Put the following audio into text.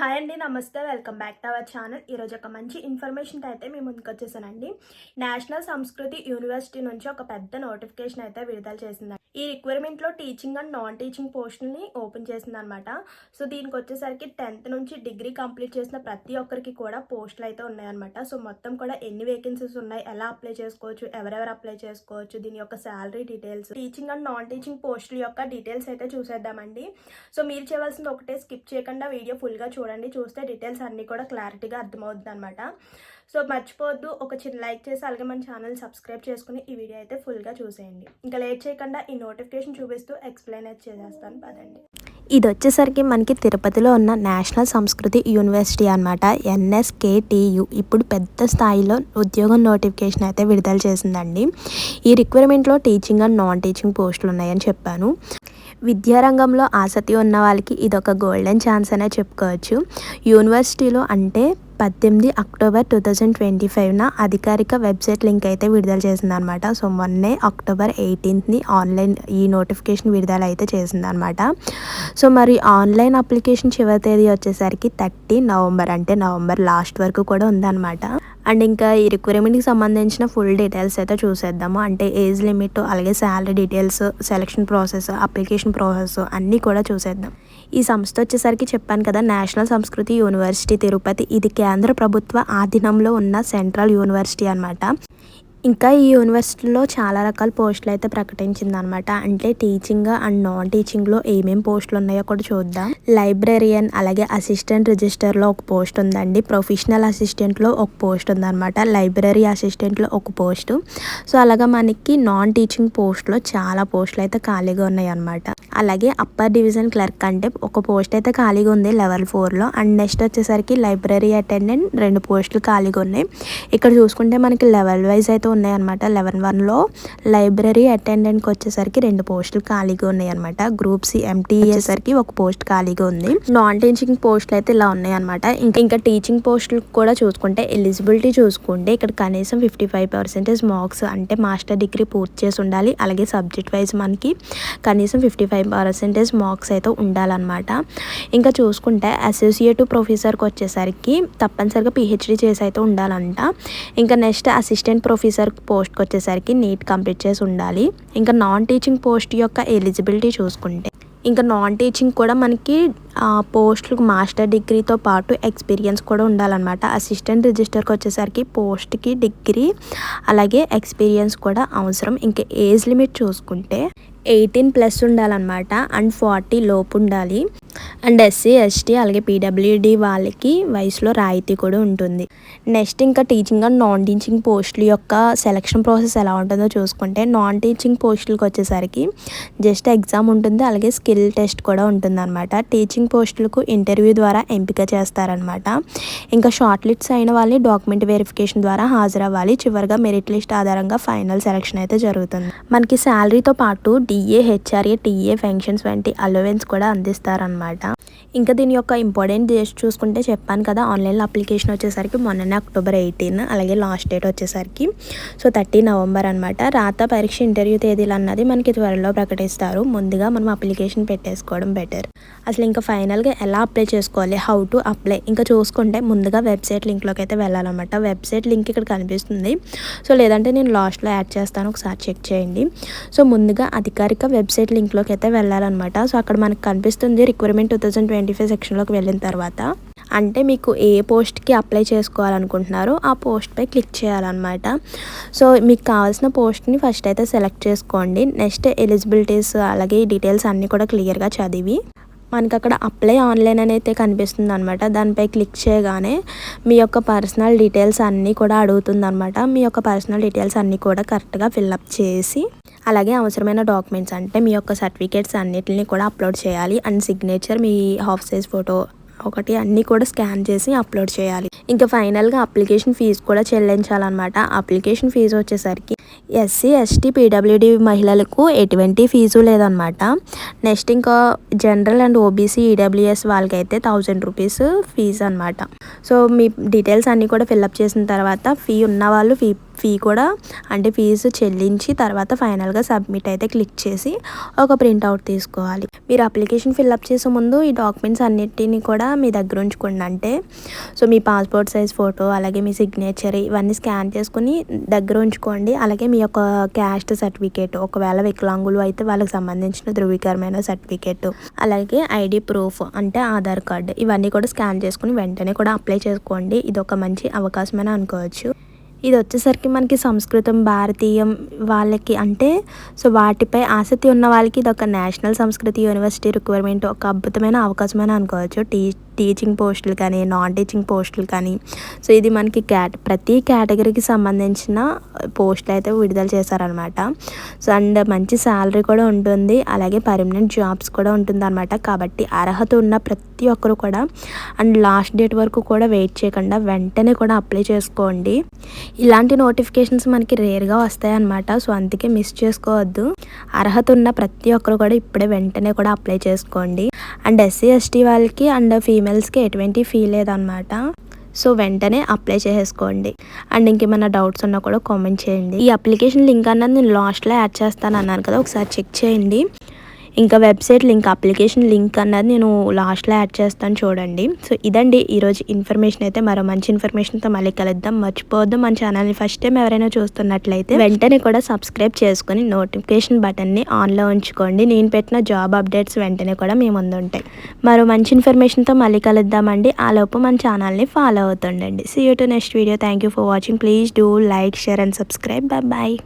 Hi అండి నమస్తే. Welcome back to our channel. ఈరోజు ఒక మంచి ఇన్ఫర్మేషన్ అయితే మేము ముందుకు వచ్చేసానండి. నేషనల్ సంస్కృతి యూనివర్సిటీ నుంచి ఒక పెద్ద నోటిఫికేషన్ అయితే విడుదల చేసింది ఈ రిక్వైర్మెంట్లో టీచింగ్ అండ్ నాన్ టీచింగ్ పోస్టుల్ని ఓపెన్ చేసిందనమాట సో దీనికి వచ్చేసరికి టెన్త్ నుంచి డిగ్రీ కంప్లీట్ చేసిన ప్రతి ఒక్కరికి కూడా పోస్టులు అయితే ఉన్నాయన్నమాట. సో మొత్తం కూడా ఎన్ని వేకెన్సీస్ ఉన్నాయి ఎలా అప్లై చేసుకోవచ్చు ఎవరెవరు అప్లై చేసుకోవచ్చు దీని యొక్క salary details teaching and non teaching పోస్టుల యొక్క డీటెయిల్స్ అయితే చూసేద్దామండి. సో మీరు చేయవలసింది ఒకటే స్కిప్ చేయకుండా వీడియో ఫుల్గా చూడండి. చూస్తే డీటెయిల్స్ అన్నీ కూడా క్లారిటీగా అర్థమవుతుంది అనమాట సో మర్చిపోవద్దు ఒక చిన్న లైక్ చేసి అలాగే మన ఛానల్ సబ్స్క్రైబ్ చేసుకుని ఈ వీడియో అయితే ఫుల్గా చూసేయండి. ఇంకా లేట్ చేయకుండా ఈ నోటిఫికేషన్ చూపిస్తూ ఎక్స్ప్లెయిన్ అయితే చేసేస్తాను. పదండి. ఇది వచ్చేసరికి మనకి తిరుపతిలో ఉన్న నేషనల్ సంస్కృతి యూనివర్సిటీ అనమాట ఎన్ఎస్కేటీయు. ఇప్పుడు పెద్ద స్థాయిలో ఉద్యోగం నోటిఫికేషన్ అయితే విడుదల చేసిందండి. ఈ రిక్వైర్మెంట్లో టీచింగ్ అండ్ నాన్ టీచింగ్ పోస్టులు ఉన్నాయని చెప్పాను. విద్యారంగంలో ఆసక్తి ఉన్న వాళ్ళకి ఇది ఒక గోల్డెన్ ఛాన్స్ అనే చెప్పుకోవచ్చు. యూనివర్సిటీలో అంటే పద్దెనిమిది అక్టోబర్ టూ థౌజండ్ ట్వంటీ ఫైవ్న అధికారిక వెబ్సైట్ లింక్ అయితే విడుదల చేసిందనమాట సో మొన్నే అక్టోబర్ ఎయిటీన్త్ని ఆన్లైన్ ఈ నోటిఫికేషన్ విడుదల అయితే చేసిందనమాట సో మరి ఆన్లైన్ అప్లికేషన్ చివరి తేదీ వచ్చేసరికి థర్టీ నవంబర్ అంటే నవంబర్ లాస్ట్ వరకు కూడా ఉందన్నమాట. అండ్ ఇంకా ఈ రిక్వైర్మెంట్కి సంబంధించిన ఫుల్ డీటెయిల్స్ అయితే చూసేద్దాము. అంటే ఏజ్ లిమిట్ అలాగే salary details selection process application process అన్నీ కూడా చూసేద్దాం. ఈ సంస్థ వచ్చేసరికి చెప్పాను కదా నేషనల్ సంస్కృతి యూనివర్సిటీ తిరుపతి ఇది కేంద్ర ప్రభుత్వ ఆధీనంలో ఉన్న సెంట్రల్ యూనివర్సిటీ అనమాట ఇంకా ఈ యూనివర్సిటీలో చాలా రకాల పోస్టులు అయితే ప్రకటించింది అనమాట అంటే టీచింగ్ అండ్ నాన్ టీచింగ్లో ఏమేమి పోస్టులు ఉన్నాయో కూడా చూద్దాం. లైబ్రేరియన్ అలాగే అసిస్టెంట్ రిజిస్టర్లో ఒక పోస్ట్ ఉందండి. ప్రొఫెషనల్ అసిస్టెంట్లో ఒక పోస్ట్ ఉందన్నమాట. లైబ్రరీ అసిస్టెంట్లో ఒక పోస్టు సో అలాగా మనకి నాన్ టీచింగ్ పోస్ట్లో చాలా పోస్టులు అయితే ఖాళీగా ఉన్నాయి అనమాట అలాగే అప్పర్ డివిజన్ క్లర్క్ అంటే ఒక పోస్ట్ అయితే ఖాళీగా ఉంది లెవెల్ ఫోర్లో అండ్ నెక్స్ట్ వచ్చేసరికి లైబ్రరీ అటెండెంట్ రెండు పోస్టులు ఖాళీగా ఉన్నాయి. ఇక్కడ చూసుకుంటే మనకి లెవెల్ వైజ్ అయితే ఉన్నాయన్నమాట లెవెన్ వన్లో లైబ్రరీ అటెండెంట్కి వచ్చేసరికి రెండు పోస్టులు ఖాళీగా ఉన్నాయన్నమాట గ్రూప్ సి ఎంటీ వచ్చేసరికి ఒక పోస్ట్ ఖాళీగా ఉంది. నాన్ టీచింగ్ పోస్టులు అయితే ఇలా ఉన్నాయన్నమాట ఇంకా ఇంకా టీచింగ్ పోస్టులు కూడా చూసుకుంటే ఎలిజిబిలిటీ చూసుకుంటే ఇక్కడ కనీసం ఫిఫ్టీ ఫైవ్ పర్సెంటేజ్ మార్క్స్ అంటే మాస్టర్ డిగ్రీ పూర్తి చేసి ఉండాలి. అలాగే సబ్జెక్ట్ వైజ్ మనకి కనీసం ఫిఫ్టీ ఫైవ్ పర్సెంటేజ్ మార్క్స్ అయితే ఉండాలన్నమాట. ఇంకా చూసుకుంటే అసోసియేటివ్ ప్రొఫెసర్కి వచ్చేసరికి తప్పనిసరిగా పిహెచ్డి చేసి అయితే ఉండాలంట. ఇంకా నెక్స్ట్ అసిస్టెంట్ ప్రొఫెసర్ పోస్ట్కి వచ్చేసరికి నీట్ కంప్లీట్ చేసి ఉండాలి. ఇంకా నాన్ టీచింగ్ పోస్ట్ యొక్క ఎలిజిబిలిటీ చూసుకుంటే. ఇంకా నాన్ టీచింగ్ కూడా మనకి పోస్టులకు మాస్టర్ డిగ్రీతో పాటు ఎక్స్పీరియన్స్ కూడా ఉండాలన్నమాట. అసిస్టెంట్ రిజిస్టర్కి వచ్చేసరికి పోస్ట్కి డిగ్రీ అలాగే ఎక్స్పీరియన్స్ కూడా అవసరం. ఇంకా ఏజ్ లిమిట్ చూసుకుంటే ఎయిటీన్ ప్లస్ ఉండాలన్నమాట అండ్ ఫార్టీ లోపు ఉండాలి. అండ్ ఎస్సీ ఎస్టీ అలాగే పీడబ్ల్యూడి వాళ్ళకి వయసులో రాయితీ కూడా ఉంటుంది. నెక్స్ట్ ఇంకా టీచింగ్ అండ్ నాన్ టీచింగ్ పోస్టుల యొక్క సెలక్షన్ ప్రాసెస్ ఎలా ఉంటుందో చూసుకుంటే నాన్ టీచింగ్ పోస్టులకు వచ్చేసరికి జస్ట్ ఎగ్జామ్ ఉంటుంది అలాగే స్కిల్ టెస్ట్ కూడా ఉంటుంది అనమాట టీచింగ్ పోస్టులకు ఇంటర్వ్యూ ద్వారా ఎంపిక చేస్తారనమాట ఇంకా షార్ట్ లిస్ట్ అయిన వాళ్ళని డాక్యుమెంట్ వెరిఫికేషన్ ద్వారా హాజరవ్వాలి. చివరిగా మెరిట్ లిస్ట్ ఆధారంగా ఫైనల్ సెలక్షన్ అయితే జరుగుతుంది. మనకి శాలరీతో పాటు డిఏ హెచ్ఆర్ఏ టీఏ ఫెన్షన్స్ వంటి అలవెన్స్ కూడా అందిస్తారనమాట ఇంకా దీని యొక్క ఇంపార్టెంట్ డేట్స్ చూసుకుంటే చెప్పాను కదా ఆన్లైన్లో అప్లికేషన్ వచ్చేసరికి మొన్ననే అక్టోబర్ ఎయిటీన్ అలాగే లాస్ట్ డేట్ వచ్చేసరికి. సో థర్టీ నవంబర్ అనమాట రాత పరీక్ష ఇంటర్వ్యూ తేదీలు అన్నది మనకి త్వరలో ప్రకటిస్తారు. ముందుగా మనం అప్లికేషన్ పెట్టేసుకోవడం బెటర్. అసలు ఇంకా ఫైనల్గా ఎలా అప్లై చేసుకోవాలి? How to apply? ఇంకా చూసుకుంటే ముందుగా వెబ్సైట్ లింక్లోకి అయితే వెళ్ళాలన్నమాట. వెబ్సైట్ లింక్ ఇక్కడ కనిపిస్తుంది. సో లేదంటే నేను లాస్ట్లో యాడ్ చేస్తాను. ఒకసారి చెక్ చేయండి. సో ముందుగా అధికారిక వెబ్సైట్ లింక్లోకి అయితే వెళ్ళాలన్నమాట. సో అక్కడ మనకు కనిపిస్తుంది recruitment two thousand twenty five సెక్షన్లోకి వెళ్ళిన తర్వాత. అంటే మీకు ఏ పోస్ట్కి అప్లై చేసుకోవాలనుకుంటున్నారో ఆ పోస్ట్పై క్లిక్ చేయాలన్నమాట. సో మీకు కావాల్సిన పోస్ట్ని ఫస్ట్ అయితే సెలెక్ట్ చేసుకోండి. నెక్స్ట్ ఎలిజిబిలిటీస్ అలాగే డీటెయిల్స్ అన్నీ కూడా క్లియర్గా చదివి మనకి అక్కడ అప్లై ఆన్లైన్ అని అయితే కనిపిస్తుంది అనమాట దానిపై క్లిక్ చేయగానే మీ యొక్క పర్సనల్ డీటెయిల్స్ అన్నీ కూడా అడుగుతుంది అనమాట మీ యొక్క పర్సనల్ డీటెయిల్స్ అన్నీ కూడా కరెక్ట్గా ఫిల్అప్ చేసి అలాగే అవసరమైన డాక్యుమెంట్స్ అంటే మీ యొక్క సర్టిఫికేట్స్ అన్నిటిని కూడా అప్లోడ్ చేయాలి. అండ్ సిగ్నేచర్ మీ హాఫ్ సైజ్ ఫోటో ఒకటి అన్నీ కూడా స్కాన్ చేసి అప్లోడ్ చేయాలి. ఇంకా ఫైనల్గా అప్లికేషన్ ఫీజు కూడా చెల్లించాలన్నమాట. అప్లికేషన్ ఫీజు వచ్చేసరికి ఎస్సీ ఎస్టీ పీడబ్ల్యూడి మహిళలకు ఎటువంటి ఫీజు లేదనమాట నెక్స్ట్ ఇంకా జనరల్ అండ్ ఓబీసీ ఈడబ్ల్యూఎస్ వాళ్ళకైతే థౌజండ్ రూపీస్ ఫీజు అనమాట సో మీ డీటెయిల్స్ అన్నీ కూడా ఫిల్అప్ చేసిన తర్వాత ఫీ ఉన్న వాళ్ళు ఫీ ఫీ కూడా అంటే ఫీజు చెల్లించి తర్వాత ఫైనల్గా సబ్మిట్ అయితే క్లిక్ చేసి ఒక ప్రింట్అవుట్ తీసుకోవాలి. మీరు అప్లికేషన్ ఫిల్అప్ చేసే ముందు ఈ డాక్యుమెంట్స్ అన్నిటిని కూడా మీ దగ్గర ఉంచుకోండి అంటే సో మీ పాస్పోర్ట్ సైజ్ ఫోటో అలాగే మీ సిగ్నేచర్ ఇవన్నీ స్కాన్ చేసుకుని దగ్గర ఉంచుకోండి. అలాగే మీ యొక్క క్యాస్ట్ సర్టిఫికేట్ ఒకవేళ వికలాంగులు అయితే వాళ్ళకి సంబంధించిన ధృవీకరమైన సర్టిఫికేట్ అలాగే ఐడి ప్రూఫ్ అంటే ఆధార్ కార్డు ఇవన్నీ కూడా స్కాన్ చేసుకుని వెంటనే కూడా అప్లై చేసుకోండి. ఇది ఒక మంచి అవకాశమని అనుకోవచ్చు. ఇది వచ్చేసరికి మనకి సంస్కృతం భారతీయం వాళ్ళకి అంటే సో వాటిపై ఆసక్తి ఉన్న వాళ్ళకి ఇది ఒక నేషనల్ సంస్కృతి యూనివర్సిటీ రిక్వైర్మెంట్ ఒక అద్భుతమైన అవకాశమని అనుకోవచ్చు. టీ టీచింగ్ పోస్టులు కానీ నాన్ టీచింగ్ పోస్టులు కానీ. సో ఇది మనకి క్యాట్ ప్రతి కేటగిరీకి సంబంధించిన పోస్టులు అయితే విడుదల చేశారనమాట సో అండ్ మంచి శాలరీ కూడా ఉంటుంది. అలాగే పర్మనెంట్ జాబ్స్ కూడా ఉంటుంది అనమాట కాబట్టి అర్హత ఉన్న ప్రతి ఒక్కరు కూడా అండ్ లాస్ట్ డేట్ వరకు కూడా వెయిట్ చేయకుండా వెంటనే కూడా అప్లై చేసుకోండి. ఇలాంటి నోటిఫికేషన్స్ మనకి రేర్గా వస్తాయన్నమాట. సో అందుకే మిస్ చేసుకోవద్దు. అర్హత ఉన్న ప్రతి ఒక్కరు కూడా ఇప్పుడే వెంటనే కూడా అప్లై చేసుకోండి. అండ్ ఎస్సీ ఎస్టీ వాళ్ళకి అండ్ ఫీమేల్స్కి ఎటువంటి ఫీ లేదనమాట సో వెంటనే అప్లై చేసేసుకోండి. అండ్ ఇంకేమైనా డౌట్స్ ఉన్నా కూడా కామెంట్ చేయండి. ఈ అప్లికేషన్ లింక్ అన్నది నేను లాస్ట్లో యాడ్ చేస్తాను అన్నాను కదా ఒకసారి చెక్ చేయండి. ఇంకా వెబ్సైట్ లింక్ అప్లికేషన్ లింక్ అన్నది నేను లాస్ట్లో యాడ్ చేస్తాను చూడండి. సో ఇదండి ఈరోజు ఇన్ఫర్మేషన్ అయితే. మరో మంచి ఇన్ఫర్మేషన్తో మళ్ళీ కలుద్దాం. మర్చిపోవద్దు మన ఛానల్ని ఫస్ట్ టైం ఎవరైనా చూస్తున్నట్లయితే వెంటనే కూడా సబ్స్క్రైబ్ చేసుకొని నోటిఫికేషన్ బటన్ని ఆన్లో ఉంచుకోండి. నేను పెట్టిన జాబ్ అప్డేట్స్ వెంటనే కూడా మీ ముందు ఉంటాయి మరో మంచి ఇన్ఫర్మేషన్తో మళ్ళీ కలుద్దామండి. ఆ లోపు మన ఛానల్ని follow అవుతుండండి. See you to next video thank you for watching please do like share and subscribe bye bye